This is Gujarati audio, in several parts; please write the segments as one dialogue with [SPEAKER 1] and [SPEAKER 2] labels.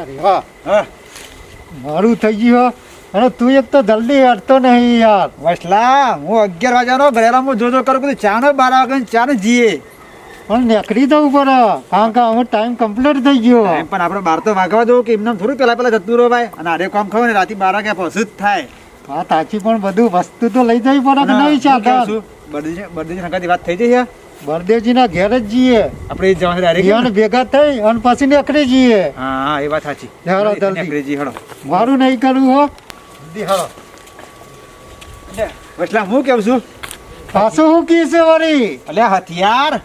[SPEAKER 1] અરે રેવા
[SPEAKER 2] હા.
[SPEAKER 1] મારું થઈ ગયું અને તું એક તો જલ્દી હટતો નહીં યાર.
[SPEAKER 2] વસલા હું અગિયાર વાગ્યાનો ઘરેરામાં જોજો કરું બધું ચાનો બાર વાગે ને જીએ.
[SPEAKER 1] પણ નીકળી જવું પડે. કારણ કે હવે ટાઈમ કમ્પ્લીટ થઈ ગયો.
[SPEAKER 2] પણ આપણે બાર તો વાગવા દઉં કે એમને થોડું પેલા પેલા જતું રહો ભાઈ. અને આરે કામ ખાવ ને રાતે બાર વાગે પહોંચું જ થાય.
[SPEAKER 1] હા તાચી પણ બધું વસ્તુ તો લઈ જવી પડે કે નહીં
[SPEAKER 2] હું કહું
[SPEAKER 1] ચાલે
[SPEAKER 2] છું, બળદેવજી બળદેવજી સંગાતી વાત થઈ જઈ
[SPEAKER 1] બળદેવજીના ઘેર જ જઈએ.
[SPEAKER 2] આપણે જવાનું
[SPEAKER 1] ભેગા થઈ અને પછી નીકળી જઈએ.
[SPEAKER 2] હા હા એ વાત સાચી.
[SPEAKER 1] હેડો.
[SPEAKER 2] હેડો
[SPEAKER 1] મારું નહીં કરવું હો.
[SPEAKER 2] વસલા હું કેવું છું?
[SPEAKER 1] પાછું હું કીધું વળી?
[SPEAKER 2] અલ્યા હથિયાર.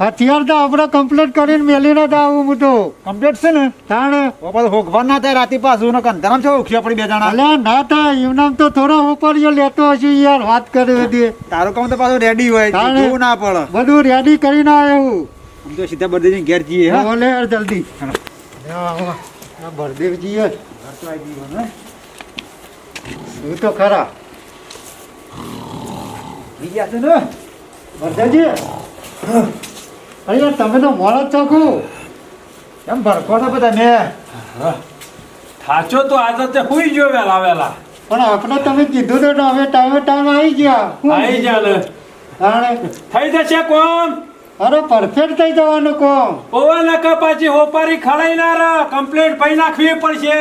[SPEAKER 1] હથિયાર તો આપણે કમ્પ્લીટ કરીને મેલીને જ આવું હું તો
[SPEAKER 2] કમ્પ્લીટ છે ને?
[SPEAKER 1] તાણે.
[SPEAKER 2] ઓ પાછું હોગવાન ના થાય રાતે પાછું ને કંધારામ છે ઉખી પડી બે જણા?
[SPEAKER 1] અલ્યા ના થાય એમનામ તો થોડો ઉપરિયો લેતો હશે યાર વાત કરી હતી
[SPEAKER 2] તારું કામ તો પાછું રેડી હોય એવું ના પડે.
[SPEAKER 1] બધું રેડી કરીને આવ્યો
[SPEAKER 2] આમ તો સીધા બળદેવજી ઘેર જઈએ હા?
[SPEAKER 1] બોલે યાર જલ્દી. આ
[SPEAKER 2] ઘર તો આવી ગયું ને?
[SPEAKER 1] શું તો ખરા?
[SPEAKER 2] બીજા છે ને?
[SPEAKER 1] બળદેવજી? અરે યાર તમે તો મોડો કુ
[SPEAKER 2] એમ ભરખો છો બધા ને
[SPEAKER 3] થાચો તો આજે તે હુઈ ગયો વેલા વેલા.
[SPEAKER 1] પણ આપણે તમે કીધું તો હવે ટાઈમે ટાઈમ આવી ગયા.
[SPEAKER 3] આવી જા ને.
[SPEAKER 1] તાણે.
[SPEAKER 3] થઈ જશે કોમ
[SPEAKER 1] અરે પરફેક્ટ થઈ જવાનું કોમ
[SPEAKER 3] ઓવા નકા પાછી હોપારી ખડાઈ ના રા કમ્પ્લીટ પઈ નાખવી પડશે.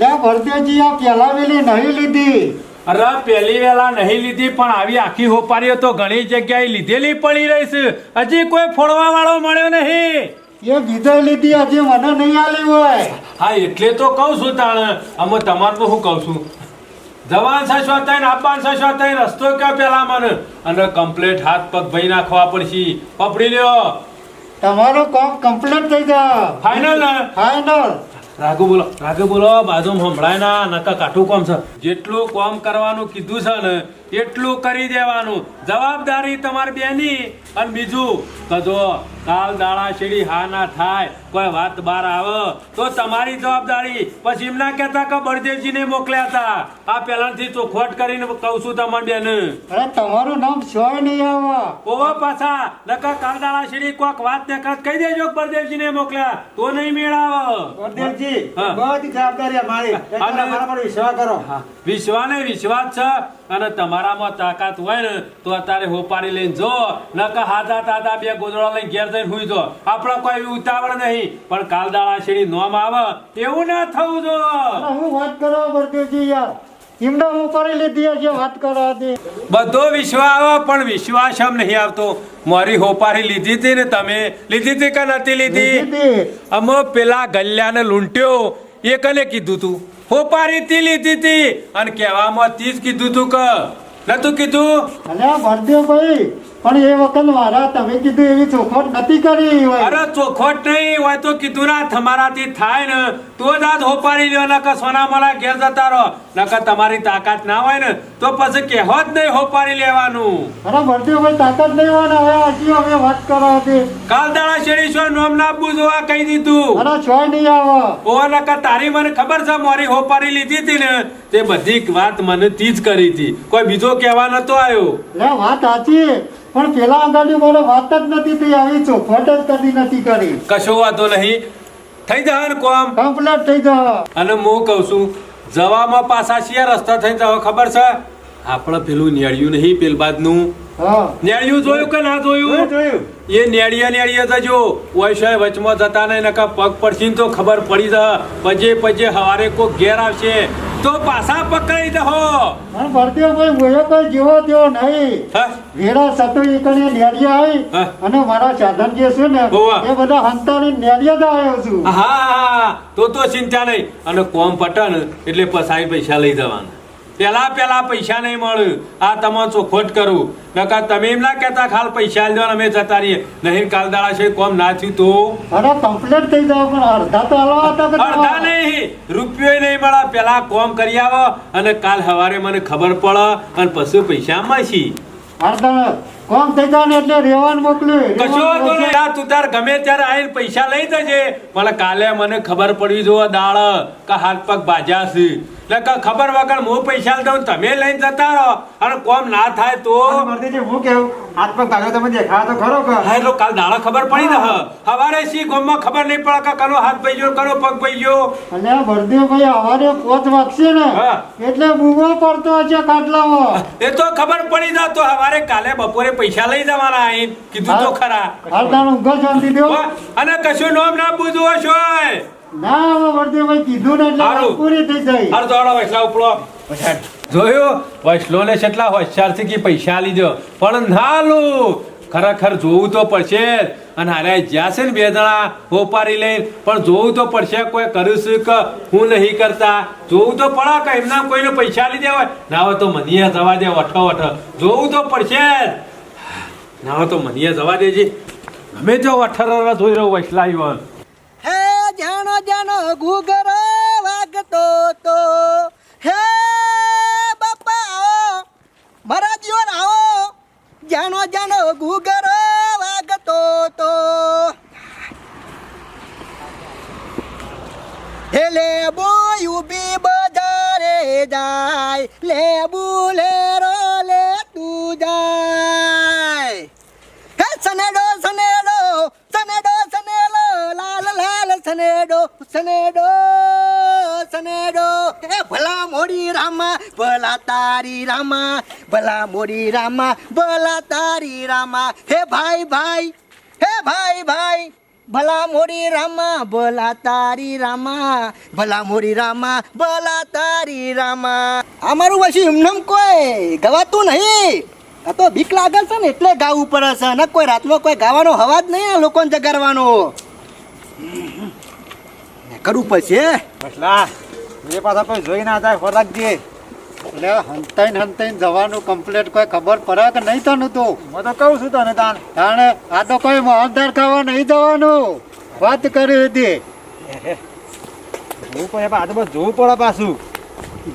[SPEAKER 1] લે ભરતેજી આ પેલા વેલી નહીં લીધી.
[SPEAKER 3] અરે પેલી વેલા નહીં લીધી પણ આવી આખી હોપારીઓ તો ઘણી જગ્યાએ લીધેલી પડી રહી છે હજી કોઈ ફોડવા વાળો મળ્યો નહીં.
[SPEAKER 1] એ બીજો લીધી આજે મને નહીં આલી હોય.
[SPEAKER 3] હા એટલે તો કહું છું તાણ. અમે તમારું શું કહું છું? જવાન સશવા થઈને આપવાન સશવા થઈને રસ્તો કયો પેલા મને? અને કમ્પ્લેટ હાથ પગ ભઈ નાખવા પડશે. પપડી લ્યો.
[SPEAKER 1] તમારો કોમ કમ્પ્લેટ થઈ ગયો
[SPEAKER 3] ફાઇનલ ને?
[SPEAKER 1] ફાઈનલ
[SPEAKER 3] રાઘુ બોલો. રાઘુ બોલો, બાજુમાં હમણાં ના, નકા કાઠું કોમ છે. જેટલું કોમ કરવાનું કીધું છે ને એટલું કરી દેવાનું. જવાબદારી તમારી બેની. અને બીજું કે જો કાલ દાળા શેડી હા ના થાય કોઈ વાત બહાર આવે તો તમારી જવાબદારી. પછી એમના કહેતા કે બળદેવજીને મોકલ્યા હતા. આ પહેલાથી ચોખવટ કરીને કહું છું તમારી બેન.
[SPEAKER 1] અરે તમારું નામ સોય નહીં આવે.
[SPEAKER 3] ઓવા પાછા નકા કાલ દાળા શેડી કોક વાત ને કહી દેજો બળદેવજીને મોકલ્યા. તો નહીં મેળાવ.
[SPEAKER 2] બળદેવજી. બધી જવાબદારી અમારી. એક
[SPEAKER 3] અને-
[SPEAKER 2] મારા પર વિશ્વાસ કરો.
[SPEAKER 3] વિશ્વાને વિશ્વાસ છે. અને તમારામાં તાકાત હોય ને તો અત્યારે હોપારી લઈને જો નકા હાથા તાતા બે ગોદડા લઈને ઘેર જઈને હુઈ જો. આપણે કોઈ ઉતાવળ નહીં. પણ કાલ દાળા શેરી નોમ આવે એવું ના થવું જો.
[SPEAKER 1] હું વાત કરો બળદેવજી યાર. એમને હું કરી લીધી હશે વાત કરવા દે.
[SPEAKER 3] બધો વિશ્વાસ આવે પણ વિશ્વાસ એમ નહીં આવતો. મારી હોપારી લીધી હતી ને તમે? લીધી હતી કે નથી લીધી?
[SPEAKER 1] અમો
[SPEAKER 3] અમે પેલા ગલ્યાને લૂંટ્યો. એ કને કીધું તું. હોપારી લીધી હતી અને કહેવામાં તી જ કીધું તું કે. નતું કીધું?
[SPEAKER 1] અલ્યા આ બળદેવભાઈ પણ એ વખત મારા તમે કીધું એવી ચોખવટ નથી કરી હોય.
[SPEAKER 3] અરે ચોખવટ નહીં હોય તો કીધું ના તમારાથી થાય ને. તો જ આજ હોપાડી લ્યો નકર સોના મારા ઘેર જતા રહો. નકર તમારી તાકાત ના હોય ને તો પછી કહેવો જ નહીં હોપાડી લેવાનું.
[SPEAKER 1] અરે બળદેવભાઈ તાકાત નહીં હોય ને હવે હજી અમે વાત કરો હતી.
[SPEAKER 3] કાલ દાડા શેરી છો નોમ ના બુજવા કહી દીધું.
[SPEAKER 1] અરે છો નહીં આવો.
[SPEAKER 3] ઓ નકર તારી મને ખબર છે મારી હોપારી લીધી હતી ને તે બધી વાત મને તીજ કરી હતી. કોઈ બીજો કહેવા નતો આવ્યો.
[SPEAKER 1] લે વાત સાચી. પણ પેલા અંગાડી મને વાત જ નથી થઈ આવી ચોખવટ જ કદી નથી કરી.
[SPEAKER 3] કશો વાંધો નહીં. થઈ જાય ને કોમ?
[SPEAKER 1] કમ્પ્લેટ થઈ જાય
[SPEAKER 3] અને હું કહું છું જવામાં પાછા શિયા રસ્તા થઈ જાવ ખબર છે? આપણે પેલું નેળિયું નહીં પેલ બાદનું
[SPEAKER 1] હા.
[SPEAKER 3] નેળિયું જોયું કે ના જોયું?
[SPEAKER 2] જોયું.
[SPEAKER 3] એ નેળિયા નેળિયા જજો વૈશાય વચમાં જતા નહીં નકા પગ પડશે તો ખબર પડી જાય પજે પજે હવારે કોક ઘેર આવશે. તો પાછા પકડી દહો.
[SPEAKER 1] પણ ભાઈ મોયો કોઈ જેવો તેવો નહીં? વેરા સતો એકને નેડિયા આવી અને મારા સાધન જે છે ને એ બધા હંતાની નેડિયા દા આવ્યો છું.
[SPEAKER 3] હા તો તો ચિંતા નહીં. અને કોમ પટન એટલે પસાઈ પૈસા લઈ જવાના. પેલા પેલા પૈસા નહીં મળે. આ તમારે ચોખવટ કરું. નકા તમે એમ ના કહેતા ખાલ પૈસા આલી અમે જતા રહીએ. નહીં કાલ દાડા છે કોમ ના થયું તો?
[SPEAKER 1] અરે કમ્પ્લીટ થઈ જાવ પણ અડધા તો હલવા હતા
[SPEAKER 3] અડધા નહીં રૂપિયો નહીં મળે પેલા કોમ કરી આવો અને કાલ સવારે મને ખબર પડે અને પછી પૈસા મળશે.
[SPEAKER 1] અડધા કોમ થઈ જાય એટલે રેવાન મોકલ્યું.
[SPEAKER 3] કશો
[SPEAKER 1] રેવાન
[SPEAKER 3] વાંધો નહીં.
[SPEAKER 1] મોકલ્યું.
[SPEAKER 3] આ તું તાર ગમે ત્યારે આવીને પૈસા લઈ જજે. પણ કાલે મને ખબર પડવી જો દાળ કે હાથ પગ બાજા છે. એટલે ખબર વગર હું પૈસા દઉં તમે લઈને જતા રહો. અને કોમ ના થાય તો?
[SPEAKER 2] હું કેવું? હાથ પગ ભાગ્યો તમે દેખાવા તો ખરો કે?
[SPEAKER 3] હા એટલે કાલ દાડા ખબર પડી ને હવારે સી ગોમમાં ખબર નહીં પડે કે કનો હાથ ભાઈ ગયો કનો પગ ભાઈ ગયો
[SPEAKER 1] અને આ ભાઈ હવારે પોત વાગશે ને? એટલે બૂમો પડતો હશે ખાટલામાં.
[SPEAKER 3] એ તો ખબર પડી જાય તો હવારે કાલે બપોરે પૈસા લઈ જવાના અહીં કીધું તો ખરા.
[SPEAKER 1] હાલ તાણ ઊંઘો શાંતિ દો
[SPEAKER 3] અને કશું નોમ ના પૂછવું હશો
[SPEAKER 1] ના હવે બળદેવભાઈ કીધું ને એટલે પૂરી થઈ જાય.
[SPEAKER 3] હાર દોડો વૈસલા ઉપડો જોયું? વૈસલો ને કેટલા હોશિયારથી કે પૈસા લીધો. પણ ના ખરેખર જોવું તો પડશે અને હારે જ્યાં છે ને બે જણા હોપારી લઈને પણ જોવું તો પડશે કોઈ કર્યું છે કે હું નહીં કરતા. જોવું તો પડે કે એમના કોઈને પૈસા લીધા હોય. ના હોય તો મનીયા જવા દે વઠો વઠો. જોવું તો પડશે ના હોય તો મનીયા જવા દેજે. ગમે તે અઠર જોઈ રહ્યો વૈસલા ઈવન
[SPEAKER 4] હે જાણો જાણો ઘૂઘરો વાગતો તો મોડી રામા, ભલા તારી રામા, હે ભાઈ ભાઈ, હે ભાઈ ભાઈ, ભલા મોરી રામા, ભલા તારી રામા, ભલા મોરી રામા, ભલા તારી રામા. અમારું પછી એમનેમ કોઈ ગવાતું નહીં. આ તો બીક લાગે છે ને, એટલે ગાવું પડે છે. ને કોઈ રાતમાં કોઈ ગાવાનો હવાજ નહીં આ લોકોને જગાડવાનો. કરવું પડશે
[SPEAKER 2] વૈસલા એ પાછા કોઈ જોઈ ના જાય ફરકજી
[SPEAKER 1] એટલે હંતાઈને હંતાઈ જવાનું કમ્પ્લેટ કોઈ ખબર પડે કે નહીં તને તો?
[SPEAKER 2] હું તો કહું છું તને તાન.
[SPEAKER 1] તાણે આ તો કોઈ મોહનદાર ખાવા નહીં જવાનું. વાત કરી હતી.
[SPEAKER 2] જોવું પડે આ તો બસ જોવું પડે પાછું.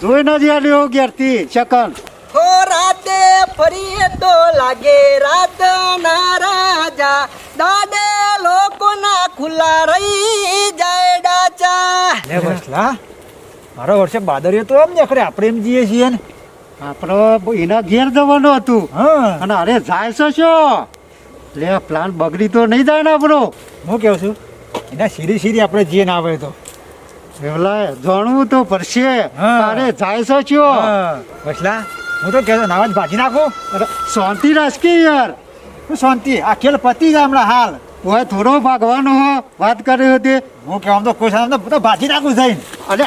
[SPEAKER 1] જોઈ નથી આલ્યો ઘેરથી સેકન્ડ
[SPEAKER 4] હો રાતે ફરી તો લાગે રાત ના રાજા. દાડે લોકોના ખુલ્લા રહી જાય ડાચા.
[SPEAKER 2] લે વૈસલા. મારો વર્ષે બાદરીએ તો એમ નીકળે આપણે એમ જઈએ છીએ ને.
[SPEAKER 1] આપણે એના ઘેર જવાનું હતું.
[SPEAKER 2] હા.
[SPEAKER 1] અને અરે જાય છે શું? લે પ્લાન બગડી તો નહીં જાય ને આપણો.
[SPEAKER 2] હું કેવું છું એના સીરી સીરી આપણે જઈએ ના આવે તો.
[SPEAKER 1] એવલા જાણવું તો પડશે. અરે જાય છે
[SPEAKER 2] છો. વૈસલા હું તો કહેતો નાવા જ ભાજી નાખો.
[SPEAKER 1] અરે, શાંતિ રાખી યાર.
[SPEAKER 2] હું શાંતિ આ ખેલ પતી જાય હમણાં હાલ.
[SPEAKER 1] ઓય થોડો ભાગવાનો હો. વાત કરી હતી.
[SPEAKER 2] હું કહેવાનું તો કોઈ સામે તો ભાજી નાખું જઈને.
[SPEAKER 1] અરે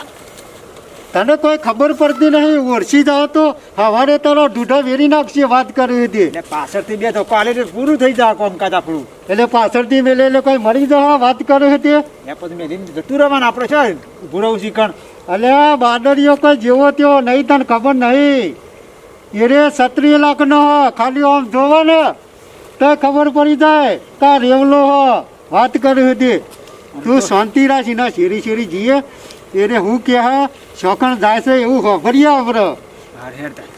[SPEAKER 1] તને કોઈ ખબર પડતી નહીં ઓળખી જાવ તો હવારે તારો ઢૂઢો વેરી નાખશે વાત કરી હતી.
[SPEAKER 2] એટલે પાછળથી બે તો કાલે પૂરું થઈ જાય કોમકાજ આપણું.
[SPEAKER 1] એટલે પાછળથી મેલે એટલે કોઈ મરી જવા વાત કરી હતી.
[SPEAKER 2] એ પછી મેં જતું રહેવાનું આપણે છે ભૂરવું શીખણ
[SPEAKER 1] અલે આ બાદરીઓ કોઈ જેવો તેવો નહીં તને ખબર નહીં. એ રે સત્રી લાખનો હો ખાલી આમ જોવો ને તો ખબર પડી જાય કા રેવલો હો વાત કરી હતી. તું શાંતિ રાખ ના શેરી શેરી જઈએ એને હું કે હા? શોખણ જાય છે એવું ખબરીએ આપણે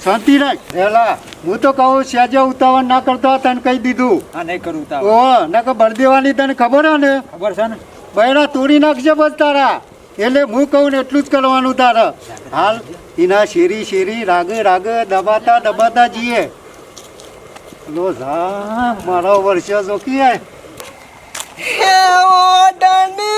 [SPEAKER 1] શાંતિ રાખ. રેલા હું તો કહું સેજે ઉતાવળ ના કરતો તને કહી દીધું.
[SPEAKER 2] હા નહીં કરું તા
[SPEAKER 1] ઓ નકર બળદેવાની તને ખબર હે ને?
[SPEAKER 2] ખબર છે ને?
[SPEAKER 1] બૈરા તોડી નાખજે બસ તારા. એટલે હું કહું ને એટલું જ કરવાનું તારે. હાલ એના શેરી શેરી રાગે રાગે દબાતા દબાતા જઈએ લો જા મારો વર્ષ જોકી આય
[SPEAKER 4] હે ઓ ઓડુડીને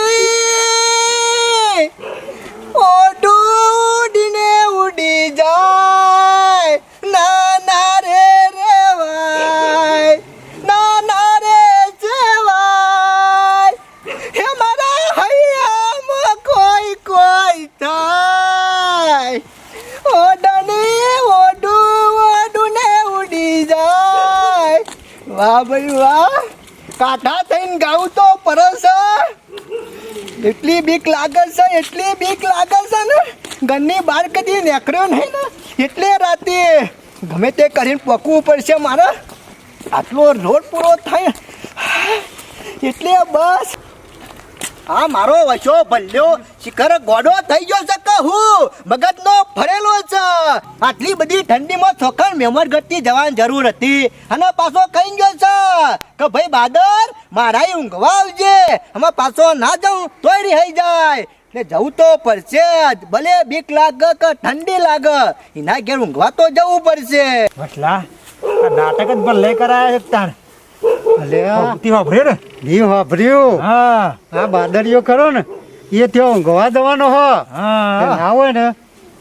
[SPEAKER 4] કાઢા થઈને ગાઉં તો પરસ એટલી બીક લાગે છે, એટલી બીક લાગે છે ને? ઘરની બહાર કદી નીકળ્યો નહીં ને? એટલે રાતે ગમે તે કરીને પકવું પડશે મારે. આટલો રોડ પૂરો થાય. એટલે બસ. આ મારો વશો ભલ્યો શિખર ગોડો થઈ ગયો છે કહું હું? મગજનો ફરેલો છે. આટલી બધી ઠંડીમાં ચોખણ મેમર ગતિ જવાની જરૂર હતી. અને પાછો કહી ગયો છે? કે ભાઈ બાદર મારા ઊંઘવા આવજે. અમે પાછો ના જાઉં, તોય રહી જાય. એટલે જવું તો પડશે જ, ભલે બીક લાગે કે ઠંડી લાગે. એના ઘેર ઊંઘવા તો જવું પડશે.
[SPEAKER 2] નાટક જ ભલે કરાયા તાણ. ને?
[SPEAKER 1] ઈ વાપર્યું
[SPEAKER 2] હા.
[SPEAKER 1] આ બાદરીઓ ખરો ને એ ત્યાં ઊંઘવા દેવાનો હો.
[SPEAKER 2] હા.
[SPEAKER 1] ના હોય ને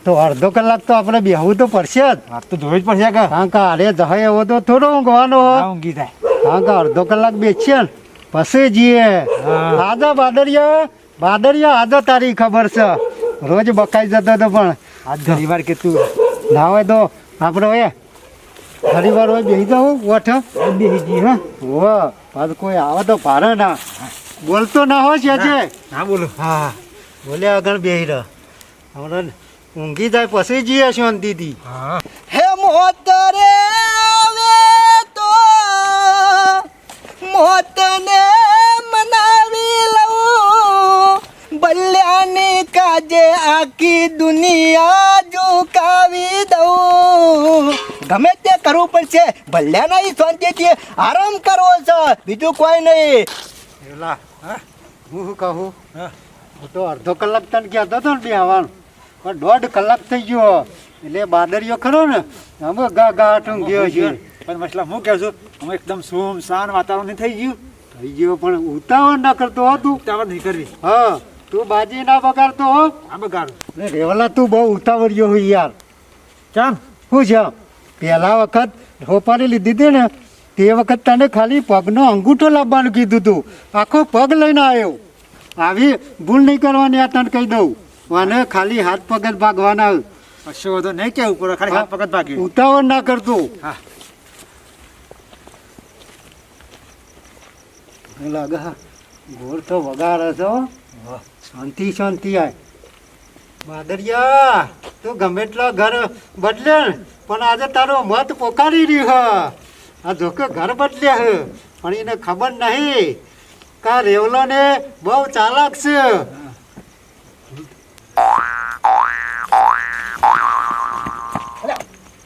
[SPEAKER 1] તો અડધો કલાક તો આપણે બેહવું તો પડશે જ.
[SPEAKER 2] વાત તો જોવી જ પડશે કે
[SPEAKER 1] કારણ કે અરે જહાય એવો તો થોડો ઊંઘવાનો હો.
[SPEAKER 2] હા ઊંઘી જાય.
[SPEAKER 1] કે અડધો કલાક બેસીએ ને પછી જઈએ.
[SPEAKER 2] હા.
[SPEAKER 1] આજા બાદરિયા બાદરિયા આજા તારી ખબર છે. રોજ બકાઈ જતો તો પણ.
[SPEAKER 2] આજ ઘણી વાર કીધું.
[SPEAKER 1] ના હોય તો આપણે હોય ઘણી વાર હોય બેસી જવું ઓઠ
[SPEAKER 2] બેસી ગઈ હા.
[SPEAKER 1] હો પાછું કોઈ આવે તો ભારે ના. બોલતો ના હોય છે જે
[SPEAKER 2] હા બોલો.
[SPEAKER 1] હા બોલ્યા આગળ બેસી રહ. હમણાં ઊંઘી જાય પછી જઈએ શાંતિથી.
[SPEAKER 2] હા.
[SPEAKER 4] હે મોતરે આવે તો મોતને મનાવી લઉં. બલ્યાની કાજે આખી દુનિયા ઝુકાવી દઉં. ગમે કરવું પડશે. ભલ્યાના ઈ શાંતિથી આરામ કરવો છે. બીજું કોઈ નહીં.
[SPEAKER 1] એલા હું? શું કહું?
[SPEAKER 2] હા.
[SPEAKER 1] તો અડધો કલાક તને કહેતો હતો ને બેહવાનું પણ દોઢ કલાક થઈ ગયો. એટલે બાદરીઓ ખરો ને અમે ગા ગાઠું ગયો છે
[SPEAKER 2] પણ મસલા હું કહું છું અમે એકદમ સુમસાન વાતાવરણ થઈ ગયું.
[SPEAKER 1] થઈ ગયો પણ ઉતાવળ ના કરતો હો તું.
[SPEAKER 2] ઉતાવળ નહીં કરવી.
[SPEAKER 1] હા તું બાજી ના બગાડતો હો.
[SPEAKER 2] આ બગાડું.
[SPEAKER 1] રેવલા તું બહુ ઉતાવળ્યો હોય યાર.
[SPEAKER 2] ચાલ.
[SPEAKER 1] શું છે પહેલા વખત રોપારી લીધી હતી ને તે વખત તને ખાલી પગનો અંગૂઠો લાવવાનું કીધું તું. આખો પગ લઈને આવ્યો. આવી ભૂલ નહીં કરવાની આ તને કહી દઉં. મને ખાલી હાથ પગ જ ભાગવાના.
[SPEAKER 2] કશો વધુ નહીં કેવું? પડે ખાલી હાથ પગ જ ભાગી.
[SPEAKER 1] ઉતાવળ ના કરતું
[SPEAKER 2] હા.
[SPEAKER 1] લાગે હા, ગોળ તો વગાડે છો શાંતિ શાંતિ આય. બાદરિયા! તું ગમે એટલા ઘર બદલે પણ આજે તારો મત પોકારી રહ્યો હ. આ જોકે ઘર બદલે હ, પણ એને ખબર નહીં કા રેવલો ને બહુ ચાલાક છે.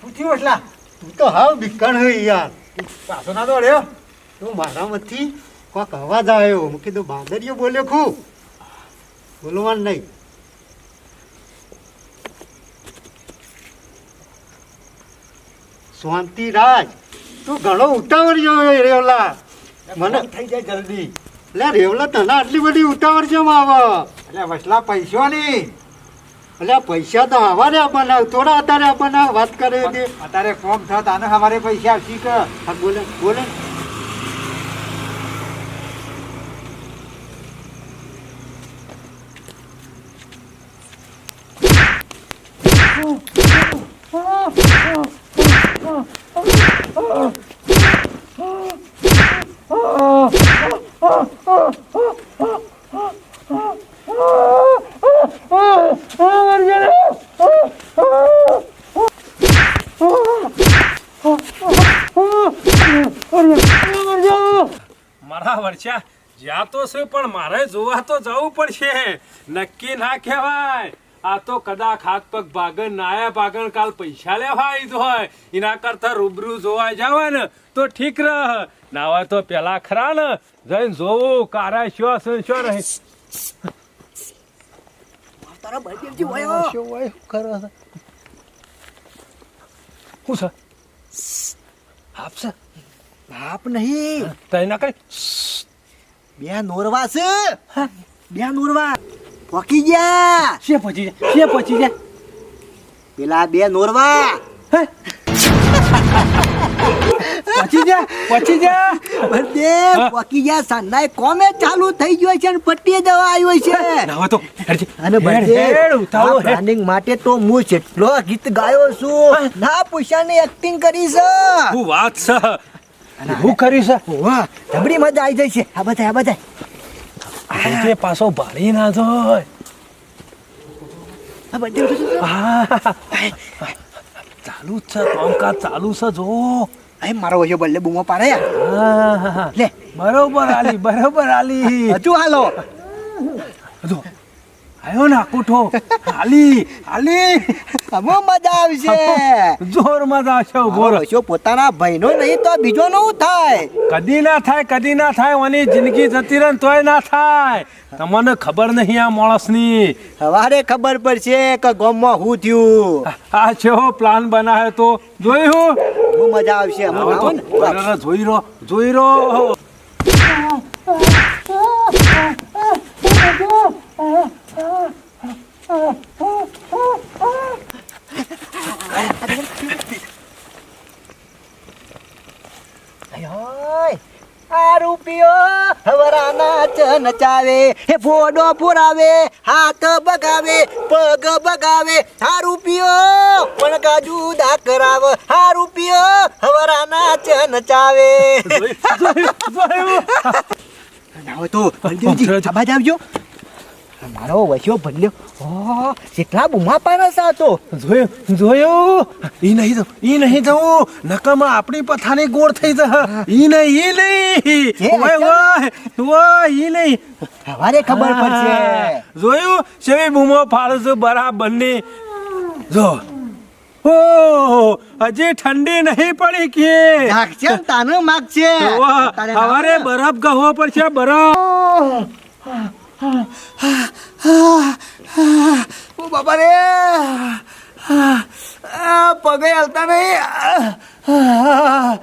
[SPEAKER 2] પૂછ્યું એટલા?
[SPEAKER 1] તું તો હાવ બીકણ હે યાર.
[SPEAKER 2] પાછો ના દોડ્યો?
[SPEAKER 1] તું મારામાંથી કોક અવાજ આવ્યો. મૂકી કીધું, બાંદરીઓ બોલ્યો ખૂબ. બોલવાનું નહીં. શાંતિ રાજ. તું ઘણો ઉતાવળ રેવલા. મને
[SPEAKER 2] થઈ જાય જલ્દી?
[SPEAKER 1] એટલે રેવલા તને આટલી બધી ઉતાવળ છે આવે?
[SPEAKER 2] એટલે વસલા પૈસો ની
[SPEAKER 1] એટલે પૈસા તો અમારે આપવાના થોડા અત્યારે આપવાના વાત કરે
[SPEAKER 2] અત્યારે કોમ થતા તાને અમારે પૈસા આવશે કે?
[SPEAKER 1] બોલે બોલે.
[SPEAKER 3] મારા વર્ષા જ્યાં તો છે પણ મારે જોવા તો જવું પડશે. નક્કી ના કહેવાય. આ તો કદાચ હાથ પગ ભાગણ નાયા ભાગણ કાલ પૈસા લેવા આવી હોય. એના કરતા રૂબરૂ જોવા જાવ ને તો ઠીક રહ. નાવા તો પેલા ખરા ને જઈને જોવું કારા શો શું શો રહે.
[SPEAKER 4] તારા બળદેવજી
[SPEAKER 3] શું
[SPEAKER 4] બાપ નહીં.
[SPEAKER 3] તઈ ના કઈ?
[SPEAKER 4] બે નોરવા છે? બે નોરવા. પોકી ગયા.
[SPEAKER 3] શે પહોંચી જાય શે પહોંચી જાય.
[SPEAKER 4] પેલા બે નોરવા.
[SPEAKER 3] પહોંચી જા પહોંચી જા.
[SPEAKER 4] બધે પોકી ગયા. સાંજના કોમે ચાલુ થઈ ગયો છે અને પટ્ટીએ જવા આવ્યો છે.
[SPEAKER 3] ના તો
[SPEAKER 4] અને બધે
[SPEAKER 3] ઉતાવળો
[SPEAKER 4] પ્લાનિંગ માટે તો હું જેટલો ગીત ગાયો છું ના પૂછાની એક્ટિંગ કરી છે.
[SPEAKER 3] વાત છે? હું કર્યું છે?
[SPEAKER 4] વાહ ધબડી મજા આવી જાય છે. આ બધા આ બધા.
[SPEAKER 3] તે પાછો ભાળી ના જોય.
[SPEAKER 4] આ બધા.
[SPEAKER 3] ચાલુ જ છે કામકાજ ચાલુ છે જો.
[SPEAKER 4] અહીં મારો વયો બલ્લે બૂમો પાડે. લે.
[SPEAKER 3] બરોબર આલી બરોબર આલી.
[SPEAKER 4] હજુ હાલો.
[SPEAKER 3] જો આયો ના કોઠો. હાલી હાલી.
[SPEAKER 4] અમે મજા આવશે.
[SPEAKER 3] જોર મજા આવશે ઊભો રહો.
[SPEAKER 4] પોતાના ભાઈનો નહીં તો બીજો નું થાય?
[SPEAKER 3] કદી ના થાય કદી ના થાય ઓની જિંદગી જતી રહે તોય ના થાય. તમને ખબર નહીં આ માણસની?
[SPEAKER 4] હવારે ખબર પડશે કે ગામમાં હું થયું.
[SPEAKER 3] આ છેહો પ્લાન બનાવ્યો તો. જોયું?
[SPEAKER 4] બહુ મજા આવશે.
[SPEAKER 3] જોઈ રહો જોઈ રહો
[SPEAKER 4] હાય, આ રૂપિયો નચાવે હે ફોડો પુરાવે હાથ બગાવે પગ બગાવે હારું રૂપિયો પણ કાજુ દા કરાવ હારું રૂપિયો હવરાના ચન
[SPEAKER 3] જોયું
[SPEAKER 4] તો બલદેવજી આ આવજો. મારો વસ્યો ભલ્યો. ઓ કેટલા બુમા પારસ સાચો.
[SPEAKER 3] જોયો જોયો. ઈ નહીં તો ઈ નહીં જવું નકામાં આપણી પથાની ગોળ થઈ જશે. ઈ નહીં ઈ નહીં. ઓય ઓય ઓય ઈ નહીં.
[SPEAKER 4] સવારે ખબર પડશે.
[SPEAKER 3] જોયું? સેવી બૂમો છું બરાબરની. જો. ઓ હજી ઠંડી નહીં પડી કે.
[SPEAKER 4] નાખશે તાનું માગશે
[SPEAKER 3] હવારે બરફ ગહવો પડશે બરફ.
[SPEAKER 4] ઓ બાબા રે પગે હાલતા નહીં. આ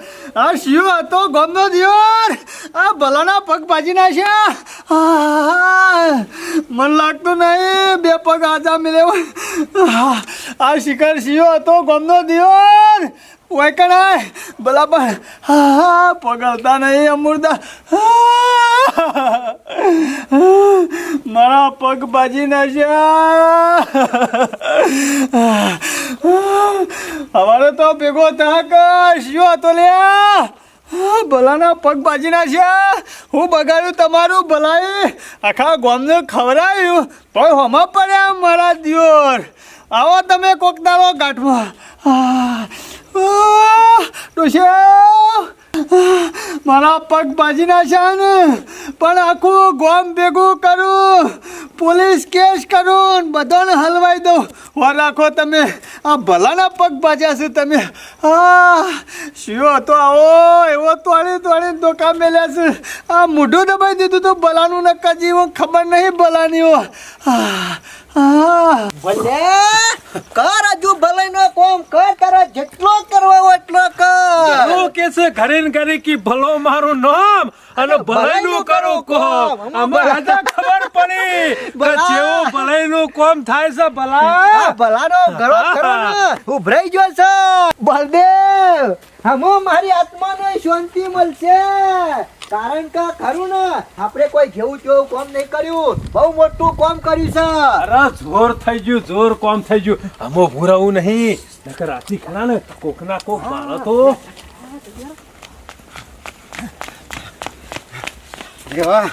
[SPEAKER 4] શિવ હતો ગમનો દિવર આ ભલાના પગ ભાજી નાખ્યા મન લાગતું નહીં બે પગ આજા મિલે આ શિખર શિવ હતો ગમનો દિયોર. ઓય કણાય ભલા પણ હા પગ હાલતા નહીં અમૃતા મારા પગ ભાજી નાખ્યા હવારે તો ભેગો શિયો હતો લ્યા હા, ભલાના પગ બાજી નાખ્યા હું બગાડ્યું તમારું ભલાઈ. આખા ગોમને ખવડાવ્યું પણ હમા પડ્યા મારા દિયોર. આવો તમે કોક દાડો ગાંઠમાં. ડોશિયા. મારા પગ બાજી નાખ્યા ને. પણ આખું ગોમ ભેગું કરું. પોલીસ કેસ કરું બધાને હલવાઈ દઉં. વાર રાખો તમે. આ ભલાના પગ બાજ્યા છે તમે. હા શિયો હતો આવો, એવો તોડી તોડી દોકા મેલ્યા છે. આ મોઢું દબાઈ દીધું તો ભલાનું નક્કા જીવો ખબર નહીં ભલાની હો આ ભલે. કર હજુ ભલે નો કોમ કર તારા જેટલો કરવો એટલો કર.
[SPEAKER 3] એવું કે છે ઘરે ને ઘરે કી ભલો મારું નામ અને ભલાઈનું કરું કોમ. આમાં રાજા ખબર પડી કે જેવો ભલે ભલાઈનું કોમ થાય છે
[SPEAKER 4] ભલા.
[SPEAKER 3] ભલા
[SPEAKER 4] ભલાનો ઘરો કરો ને. ઉભરાઈ ગયો છે. બળદેવ હમો મારી આત્માને શાંતિ મળશે. કારણ કે ખરું ને આપણે કોઈ જેવું જેવું કામ નહીં કર્યું. બહુ મોટું કામ કર્યું છે.
[SPEAKER 3] અરે જોર થઈ ગયું જોર કોમ થઈ ગયું. અમો ભૂરાવું નહીં. નકર રાતી ખરા ને કોક ના કોક મારો તો.
[SPEAKER 1] એવા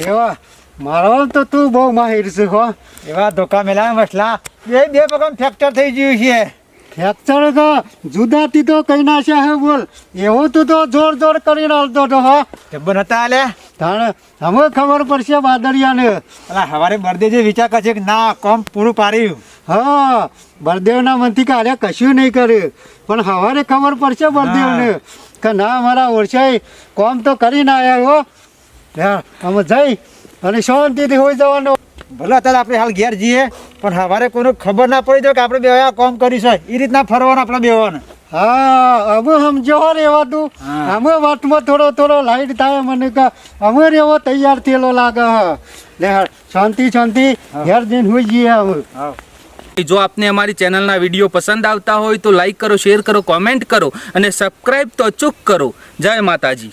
[SPEAKER 1] એવા મારો તો તું બહુ માહિર છે હો.
[SPEAKER 2] એવા ધોકા મેલા મસલા. બે બે પગમ ફેક્ટર થઈ ગયું છે.
[SPEAKER 1] ફ્રેક્ચર તો જુદાથી તો કઈ ના છે બોલ. એવું તું તો જોર જોર કરી હાલતો તો હો.
[SPEAKER 2] જબ્બર હતા આલે
[SPEAKER 1] તાણે હવે ખબર પડશે બાદરિયાને
[SPEAKER 2] અલા હવારે બરદે જે વિચાર કરશે કે ના કોમ પૂરું પાડ્યું.
[SPEAKER 1] હા બળદેવના મનથી કાર્ય કશું નહીં કર્યું. પણ હવારે ખબર પડશે બળદેવને કે ના મારા ઓળખાય કોમ તો કરી ના હો. યાર અમે જઈ અને શાંતિથી હોઈ જવાનું.
[SPEAKER 2] ભલે અત્યારે આપણે હાલ ઘેર જઈએ પણ સવારે કોઈને ખબર ના પડી જાય કે આપણે બે આ કોમ કરી છે. એ રીતના ફરવાનું આપણે બેવાનું.
[SPEAKER 1] હા અમે સમજો હો તું અમે વાતમાં થોડો થોડો લાઈટ થાય મને કે અમે રેવો તૈયાર થયેલો લાગે હ. લે શાંતિ શાંતિ. ઘેર જઈને હોઈ જઈએ અમે
[SPEAKER 5] જો આપને અમારી ચેનલના વીડિયો પસંદ આવતા હોય તો લાઈક કરો શેર કરો કોમેન્ટ કરો અને સબસ્ક્રાઈબ તો અચૂક કરો. જય માતાજી.